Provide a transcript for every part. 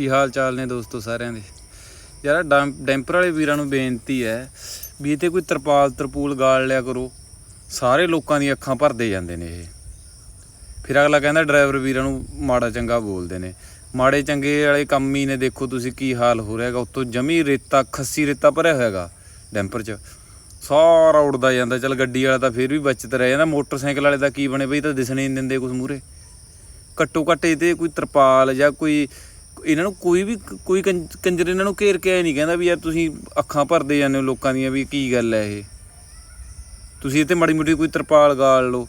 ਕੀ ਹਾਲ ਚਾਲ ਨੇ ਦੋਸਤੋ ਸਾਰਿਆਂ ਦੇ? ਯਾਰ ਆਹ ਡੈਂਪਰ ਵਾਲੇ ਵੀਰਾਂ ਨੂੰ ਬੇਨਤੀ ਹੈ ਵੀ ਇਹ ਤੇ ਕੋਈ ਤਰਪਾਲ, ਤਰਪੂਲ ਗਾਲ ਲਿਆ ਕਰੋ। ਸਾਰੇ ਲੋਕਾਂ ਦੀਆਂ ਅੱਖਾਂ ਭਰਦੇ ਜਾਂਦੇ ਨੇ ਇਹ। ਫਿਰ ਅਗਲਾ ਕਹਿੰਦਾ ਡਰਾਈਵਰ ਵੀਰਾਂ ਨੂੰ ਮਾੜਾ ਚੰਗਾ ਬੋਲਦੇ ਨੇ। ਮਾੜੇ ਚੰਗੇ ਵਾਲੇ ਕੰਮ ਹੀ ਨੇ, ਦੇਖੋ ਤੁਸੀਂ ਕੀ ਹਾਲ ਹੋ ਰਿਹਾਗਾ ਉੱਤੋਂ ਜਮੀ ਰੇਤਾ, ਖੱਸੀ ਰੇਤਾ ਭਰਿਆ ਹੋਇਆਗਾ ਡੈਂਪਰ 'ਚ। ਸਾਰਾ ਉੜਦਾ ਜਾਂਦਾ, ਚਲ ਗੱਡੀ ਵਾਲਾ ਤਾਂ ਫਿਰ ਵੀ ਬਚਤ ਰਹਿ ਜਾਂਦਾ। ਮੋਟਰਸਾਈਕਲ ਵਾਲੇ ਦਾ ਕੀ ਬਣੇ ਬਈ ਤਾਂ ਦਿਸਣੇ ਨਹੀਂ ਦਿੰਦੇ ਕੁਝ ਮੂਰੇ ਘੱਟੋ ਘੱਟ ਇਹਦੇ ਕੋਈ ਤਰਪਾਲ ਜਾਂ ਕੋਈ ਇਹਨਾਂ ਨੂੰ ਕੋਈ ਵੀ ਕੋਈ ਕੰਜਰ ਇਹਨਾਂ ਨੂੰ ਘੇਰ ਕੇ ਐ ਨਹੀਂ ਕਹਿੰਦਾ ਵੀ ਯਾਰ ਤੁਸੀਂ ਅੱਖਾਂ ਭਰਦੇ ਜਾਂਦੇ ਹੋ ਲੋਕਾਂ ਦੀਆਂ ਵੀ ਕੀ ਗੱਲ ਹੈ ਇਹ। ਤੁਸੀਂ ਇਹ ਤੇ ਮਾੜੀ ਮੋਟੀ ਕੋਈ ਤਰਪਾਲ ਗਾਲ ਲਓ।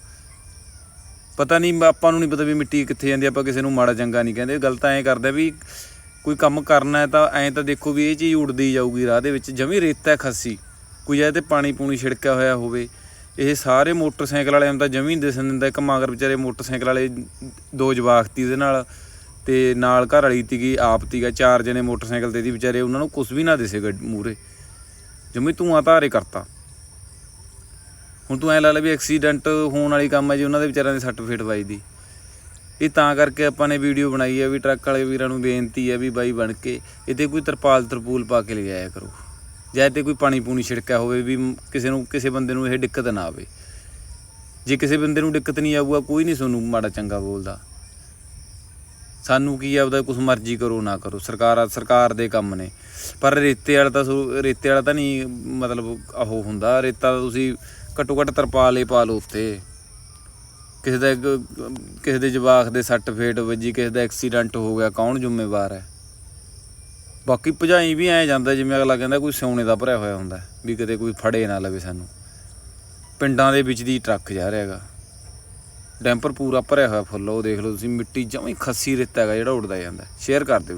ਪਤਾ ਨਹੀਂ ਆਪਾਂ ਨੂੰ ਨਹੀਂ ਪਤਾ ਵੀ ਮਿੱਟੀ ਕਿੱਥੇ ਜਾਂਦੀ, ਆਪਾਂ ਕਿਸੇ ਨੂੰ ਮਾੜਾ ਚੰਗਾ ਨਹੀਂ ਕਹਿੰਦੇ। ਗਲਤ ਐਂ ਕਰਦਾ ਵੀ ਕੋਈ ਕੰਮ ਕਰਨਾ ਤਾਂ ਐਂ ਤਾਂ ਦੇਖੋ ਵੀ ਇਹ ਚੀਜ਼ ਉੱਡਦੀ ਜਾਊਗੀ ਰਾਹ ਦੇ ਵਿੱਚ, ਜਮੀ ਰੇਤਾ ਹੈ ਖੱਸੀ। ਕੋਈ ਜਾਂ ਤੇ ਪਾਣੀ ਪੂਣੀ ਛਿੜਕਿਆ ਹੋਇਆ ਹੋਵੇ। ਇਹ ਸਾਰੇ ਮੋਟਰਸਾਈਕਲ ਵਾਲਿਆਂ ਨੂੰ ਤਾਂ ਜਮੀ ਨਹੀਂ ਦਿਸਣ ਦਿੰਦਾ। ਇੱਕ ਮਗਰ ਵਿਚਾਰੇ ਮੋਟਰਸਾਈਕਲ ਵਾਲੇ ਦੋ ਜਵਾਕ ਤੀ ਇਹਦੇ ਨਾਲ। ਤੇ ਨਾਲ ਘਰ ਵਾਲੀ ਤੀਗੀ, ਆਪ ਤੀਗਾ, ਚਾਰ ਜਣੇ ਮੋਟਰਸਾਈਕਲ ਤੇ ਦੀ ਵਿਚਾਰੇ, ਉਹਨਾਂ ਨੂੰ ਕੁਝ ਵੀ ਨਾ ਦਿਸੇ ਮੂਰੇ ਜਮੀ ਧੂਆਂ ਧਾਰੇ ਕਰਤਾ। ਹੁਣ ਤੂੰ ਐ ਲਾ ਲੈ ਵੀ ਐਕਸੀਡੈਂਟ ਹੋਣ ਵਾਲੀ ਕੰਮ ਹੈ ਜੀ, ਉਹਨਾਂ ਦੇ ਵਿਚਾਰਿਆਂ ਦੇ ਸੱਟ ਫੇਟ ਵੱਜਦੀ। ਇਹ ਤਾਂ ਕਰਕੇ ਆਪਾਂ ਨੇ ਵੀਡੀਓ ਬਣਾਈ ਹੈ ਵੀ ਟਰੱਕ ਵਾਲੇ ਵੀਰਾਂ ਨੂੰ ਬੇਨਤੀ ਹੈ ਵੀ ਬਾਈ ਬਣ ਕੇ ਇਹਤੇ ਕੋਈ ਤਰਪਾਲ ਤਰਪੂਲ ਪਾ ਕੇ ਲਿਆਇਆ ਕਰੋ। ਜਾਂ ਤੇ ਕੋਈ ਪਾਣੀ ਪੂਣੀ ਛਿੜਕਿਆ ਹੋਵੇ ਵੀ ਕਿਸੇ ਨੂੰ, ਕਿਸੇ ਬੰਦੇ ਨੂੰ ਇਹ ਦਿੱਕਤ ਨਾ ਆਵੇ। ਜੇ ਕਿਸੇ ਬੰਦੇ ਨੂੰ ਦਿੱਕਤ ਨਹੀਂ ਆਊਗਾ, ਕੋਈ ਨਹੀਂ ਤੁਹਾਨੂੰ ਮਾੜਾ ਚੰਗਾ ਬੋਲਦਾ। ਸਾਨੂੰ ਕੀ ਆ ਉਹਦਾ ਕੁਝ ਮਰਜ਼ੀ ਕਰੋ, ਨਾ ਕਰੋ। ਸਰਕਾਰ ਸਰਕਾਰ ਦੇ ਕੰਮ ਨੇ। ਪਰ ਰੇਤੇ ਵਾਲਾ ਤਾਂ ਸੋ- ਰੇਤੇ ਵਾਲਾ ਤਾਂ ਨਹੀਂ, ਮਤਲਬ ਉਹ ਹੁੰਦਾ। ਰੇਤਾ ਤੁਸੀਂ ਘੱਟੋ ਘੱਟ ਤਰਪਾਲੇ ਪਾ ਲਓ ਉੱਤੇ। ਕਿਸੇ ਦਾ ਕਿਸੇ ਦੇ ਜਵਾਕ ਦੇ ਸੱਟ ਫੇਟ ਵੱਜੀ ਕਿਸੇ ਦਾ ਐਕਸੀਡੈਂਟ ਹੋ ਗਿਆ, ਕੌਣ ਜ਼ਿੰਮੇਵਾਰ ਹੈ? ਬਾਕੀ ਭਜਾਈ ਵੀ ਐ ਜਾਂਦਾ, ਜਿਵੇਂ ਅਗਲਾ ਕਹਿੰਦਾ ਕੋਈ ਸੋਨੇ ਦਾ ਭਰਿਆ ਹੋਇਆ ਹੁੰਦਾ, ਵੀ ਕਿਤੇ ਕੋਈ ਫੜੇ ਨਾ ਲਵੇ ਸਾਨੂੰ। ਪਿੰਡਾਂ ਦੇ ਵਿੱਚ ਦੀ ਟਰੱਕ ਜਾ ਰਿਹਾ ਹੈਗਾ। ਡੈਂਪਰ ਪੂਰਾ ਭਰਿਆ ਹੋਇਆ ਫੁੱਲ, ਉਹ ਦੇਖ ਲਓ ਤੁਸੀਂ, ਮਿੱਟੀ ਜਮਾਂ ਖੱਸੀ ਰੇਤਾ ਹੈਗਾ ਜਿਹੜਾ ਉੱਡਦਾ ਜਾਂਦਾ। ਸ਼ੇਅਰ ਕਰ ਦਿਓ।